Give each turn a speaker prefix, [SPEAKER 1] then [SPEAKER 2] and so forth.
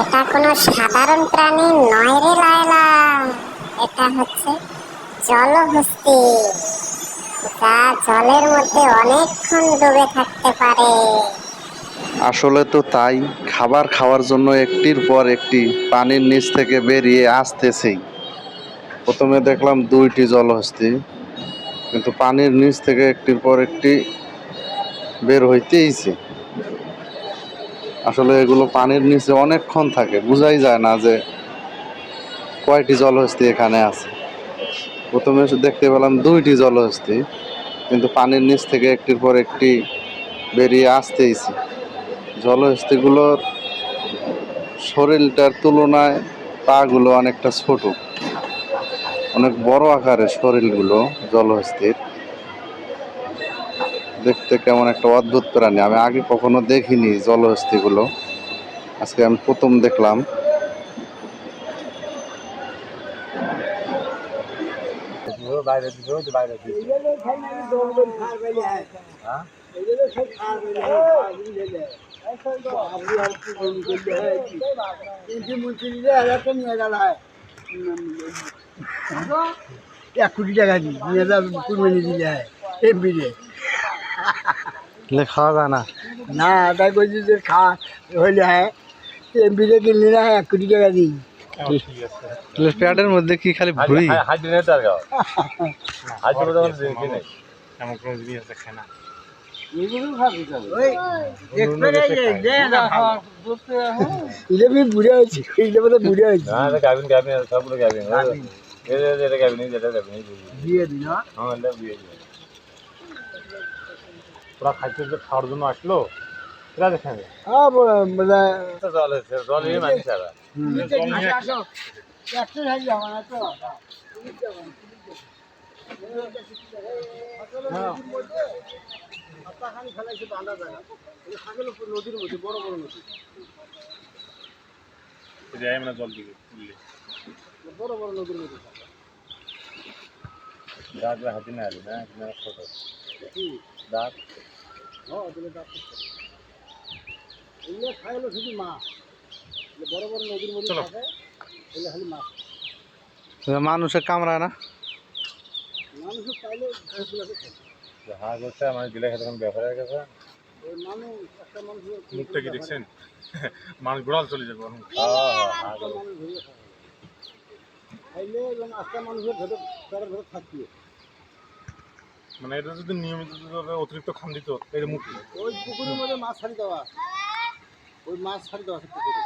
[SPEAKER 1] এটা কোনো সাধারণ প্রাণী নয় রে লায়লা। এটা হচ্ছে জলহস্তি, যা জলের মধ্যে অনেকক্ষণ ডুবে থাকতে পারে।
[SPEAKER 2] আসলে তো তাই, খাবার খাওয়ার জন্য একটির পর একটি পানির নিচ থেকে বেরিয়ে আসতেছেই। প্রথমে দেখলাম দুইটি জলহস্তি, কিন্তু পানির নিচ থেকে একটির পর একটি বের হইতেইছে। আসলে এগুলো পানির নিচে অনেকক্ষণ থাকে, বোঝাই যায় না যে কয়টি জলহস্তি এখানে আছে। প্রথমে দেখতে পেলাম দুইটি জলহস্তি, কিন্তু পানির নিচ থেকে একটির পর একটি বেরিয়ে আসতেইছে জলহস্তিগুলোর শরীরটার তুলনায় পাগুলো অনেকটা ছোট। অনেক বড় আকারের শরীরগুলো জলহস্তির। দেখতে কেমন একটা অদ্ভুত প্রাণী। আমি আগে কখনো দেখিনি জলহস্তিগুলো। আজকে আমি প্রথম দেখলাম।
[SPEAKER 3] এক কোটি টাকা যাও কুরবানি দিলে হয়।
[SPEAKER 4] খাওয়া যায় না।
[SPEAKER 3] না তাই বলছি যে খা হইলে হয় এমপি রে কিনলি না এক কোটি টাকা দিই।
[SPEAKER 2] প্যাডের মধ্যে কি খালি ভুড়ি?
[SPEAKER 3] দিয়ে দিন
[SPEAKER 4] হ্যাঁ। বিয়ে তোরা খাইতে যে খাওয়ার জন্য আসলো এরা দেখেন
[SPEAKER 3] হ্যাঁ বোধ
[SPEAKER 4] জল এসে জল এই মানি সারা
[SPEAKER 3] একশো হাজার আমার তো
[SPEAKER 4] যাই মানে জল দিকে তুললে
[SPEAKER 3] বড় বড় নদীর মধ্যে
[SPEAKER 4] দাঁত হাতি না আলি না না ছোট দাঁত।
[SPEAKER 3] এগুলো খাইলো শুধু মাছ এগুলো বড় বড় নদীর মধ্যে থাকে এগুলো খালি মাছ
[SPEAKER 2] মানুষের কামড়ায় না?
[SPEAKER 3] মানুষ পাইলে ঘাসগুলোকে খায়।
[SPEAKER 4] হাঁস হচ্ছে আমার দিলে খেতে এখন ব্যাপার হয়ে গেছে।
[SPEAKER 3] ওই মানুষ
[SPEAKER 5] মুখটা কি দেখছেন? গোড়াল চলে যাবে
[SPEAKER 3] খাইলে এবং মানুষের ভেতর তার ভেতর থাকবে।
[SPEAKER 5] মানে এটা যদি নিয়মিত অতিরিক্ত খান দিত, এটা মুখ
[SPEAKER 3] ওই পুকুরের মধ্যে মাছ ছাড়ি দেওয়া। ওই মাছ ছাড়ি দেওয়া পুকুরে।